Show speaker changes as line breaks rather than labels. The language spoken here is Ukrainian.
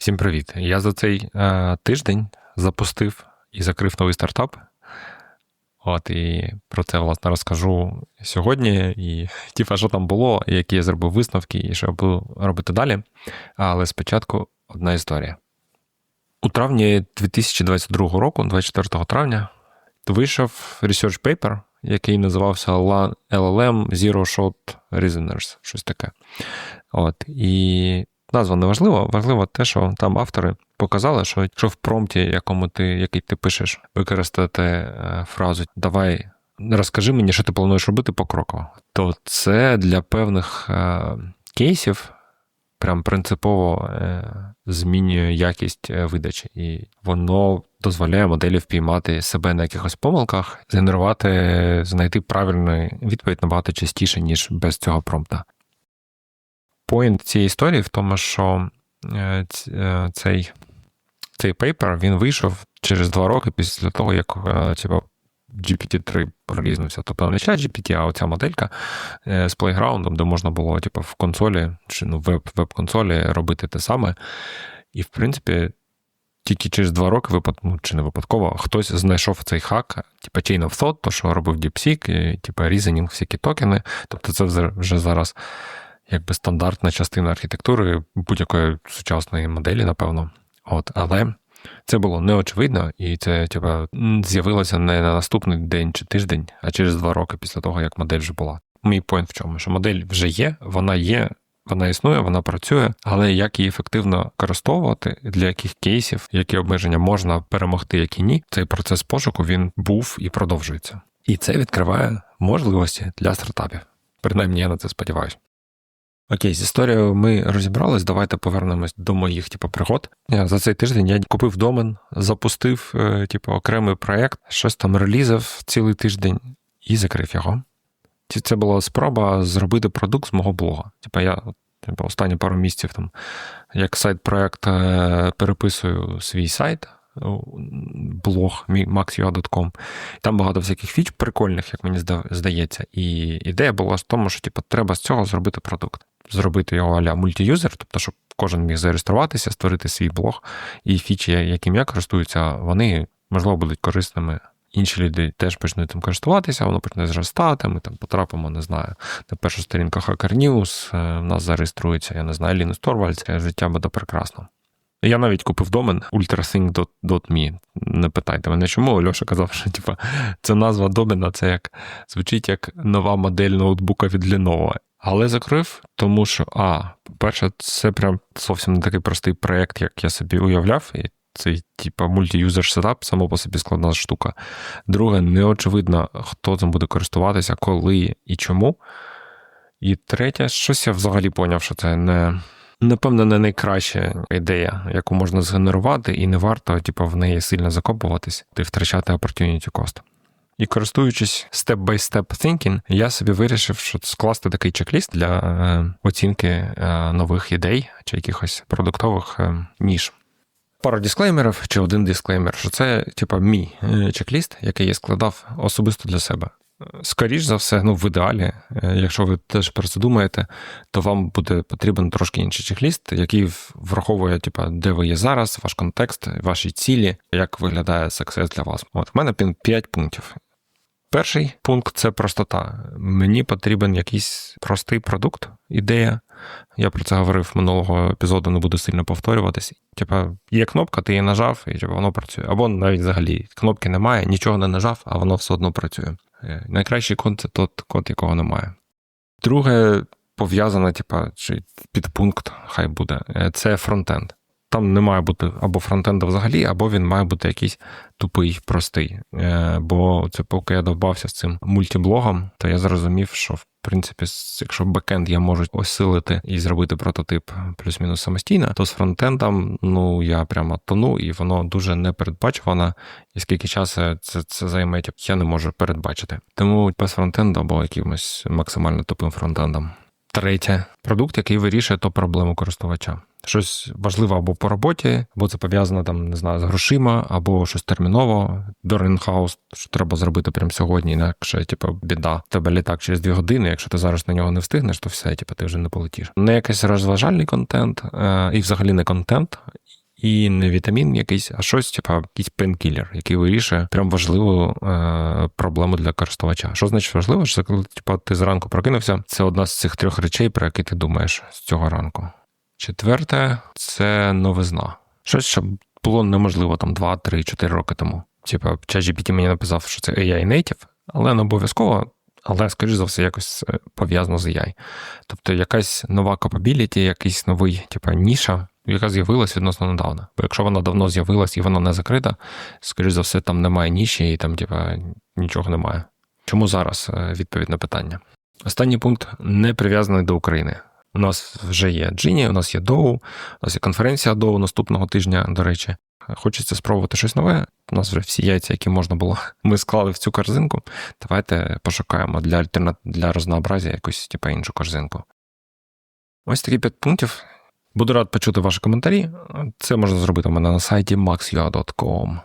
Всім привіт! Я за цей е, тиждень запустив і закрив новий стартап. От і про це, власне, розкажу сьогодні. І типа, що там було, які я зробив висновки, і що я буду робити далі. Але спочатку одна історія. У травні 2022 року, 24 травня, вийшов research paper, який називався LLM Zero Shot Reasoners, щось таке. От, І назва не важлива, важливо те, що там автори показали, що якщо в промпті, якому ти, який ти пишеш, використати е, фразу Давай розкажи мені, що ти плануєш робити покроково, то це для певних е, кейсів прям принципово е, змінює якість видачі, і воно дозволяє моделі впіймати себе на якихось помилках, згенерувати, знайти правильну відповідь набагато частіше, ніж без цього промпта. Поінт цієї історії в тому, що цей цей пейпер він вийшов через два роки після того, як типу, GPT-3 прорізнувся. Тобто не чат GPT, а оця моделька з плейграундом, де можна було типу, в консолі чи ну, веб-консолі робити те саме. І, в принципі, тільки через два роки ну, чи не випадково, хтось знайшов цей хак, типу Chain of Thought, то, що робив DeepSeek, і, типу Reasoning, всякі токени. Тобто, це вже зараз якби стандартна частина архітектури будь-якої сучасної моделі, напевно. От, Але це було неочевидно, і це типу, з'явилося не на наступний день чи тиждень, а через два роки після того, як модель вже була. Мій поінт в чому? Що модель вже є, вона є. Вона існує, вона працює, але як її ефективно використовувати, для яких кейсів, які обмеження можна перемогти, які ні, цей процес пошуку він був і продовжується. І це відкриває можливості для стартапів. Принаймні, я на це сподіваюся. Окей, з історією ми розібрались. Давайте повернемось до моїх типу, пригод. За цей тиждень я купив домен, запустив е, типу, окремий проєкт, щось там релізив цілий тиждень і закрив його. Це була спроба зробити продукт з мого блога. Типу, я типу, останні пару місяців там, як сайт-проект е, переписую свій сайт. Блог maxua.com. Там багато всяких фіч прикольних, як мені здається. І ідея була в тому, що типу, треба з цього зробити продукт зробити його аля мультіюзер, тобто, щоб кожен міг зареєструватися, створити свій блог, і фічі, яким я користуюся, вони, можливо, будуть корисними. Інші люди теж почнуть тим користуватися, воно почне зростати. Ми там потрапимо, не знаю, на першу сторінку Hacker News, е, в нас зареєструється, я не знаю, Лінус Торвальдс, життя буде прекрасно. Я навіть купив домен ultrathink.me. Не питайте мене, чому Льоша казав, що типа, це назва домена, це як звучить як нова модель ноутбука від Lenovo. Але закрив, тому що, а, по-перше, це прям зовсім не такий простий проєкт, як я собі уявляв. І цей, типа, мультиюзер сетап, само по собі складна штука. Друге, неочевидно, хто цим буде користуватися, коли і чому. І третє, щось я взагалі поняв, що це не. Напевно, не найкраща ідея, яку можна згенерувати, і не варто, типу, в неї сильно закопуватись і втрачати opportunity cost. І користуючись step-by-step thinking, я собі вирішив, що скласти такий чек-ліст для е, оцінки е, нових ідей чи якихось продуктових е, ніж. Пару дисклеймерів чи один дисклеймер, що це, типа, мій чек-ліст, який я складав особисто для себе. Скоріш за все, ну в ідеалі, якщо ви теж про це думаєте, то вам буде потрібен трошки інший чек-ліст, який враховує, типа, де ви є зараз, ваш контекст, ваші цілі, як виглядає сексес для вас. От в мене 5 пунктів. Перший пункт це простота. Мені потрібен якийсь простий продукт, ідея. Я про це говорив минулого епізоду, не буду сильно повторюватись. Типа, є кнопка, ти її нажав, і типу, воно працює. Або навіть взагалі кнопки немає, нічого не нажав, а воно все одно працює. Е, найкращий код це тот код, якого немає. Друге, пов'язане, типа, чи підпункт, хай буде, е, це фронтенд. Там не має бути або фронтенда взагалі, або він має бути якийсь тупий, простий. Е, бо це поки я довбався з цим мультиблогом, то я зрозумів, що в принципі, якщо бекенд я можу осилити і зробити прототип плюс-мінус самостійно, то з фронтендом ну я прямо тону, і воно дуже непередбачувано. І скільки часу це це займе, я не можу передбачити. Тому без фронтенду або якимось максимально тупим фронтендом. Третє продукт, який вирішує ту проблему користувача щось важливе або по роботі, або це пов'язано там, не знаю, з грошима, або щось терміново, Дорнінхаус, що треба зробити прямо сьогодні, інакше, типу, біда. Тебе літак через дві години. Якщо ти зараз на нього не встигнеш, то все, типу, ти вже не полетиш. Не якийсь розважальний контент, е, і взагалі не контент. і не вітамін якийсь, а щось, типа, якийсь пенкілер, який вирішує прям важливу е, проблему для користувача. Що значить важливо? Що коли типа, ти зранку прокинувся, це одна з цих трьох речей, про які ти думаєш з цього ранку. Четверте це новизна. Щось, що було неможливо там 2, 3, 4 роки тому. Типа, ChatGPT мені написав, що це AI native, але не обов'язково. Але, скоріш за все, якось е, пов'язано з AI. Тобто якась нова capability, якийсь новий, типа, ніша, яка з'явилась відносно недавно. Бо якщо вона давно з'явилась і вона не закрита, скоріш за все, там немає ніші і там, типа, нічого немає. Чому зараз е, відповідь на питання? Останній пункт не прив'язаний до України. У нас вже є Джині, у нас є Доу, у нас є конференція Доу наступного тижня, до речі. Хочеться спробувати щось нове. У нас вже всі яйця, які можна було, ми склали в цю корзинку. Давайте пошукаємо для альтернат... для рознообразя якусь типу, іншу корзинку. Ось такі п'ять пунктів. Буду рад почути ваші коментарі. Це можна зробити у мене на сайті maxua.com.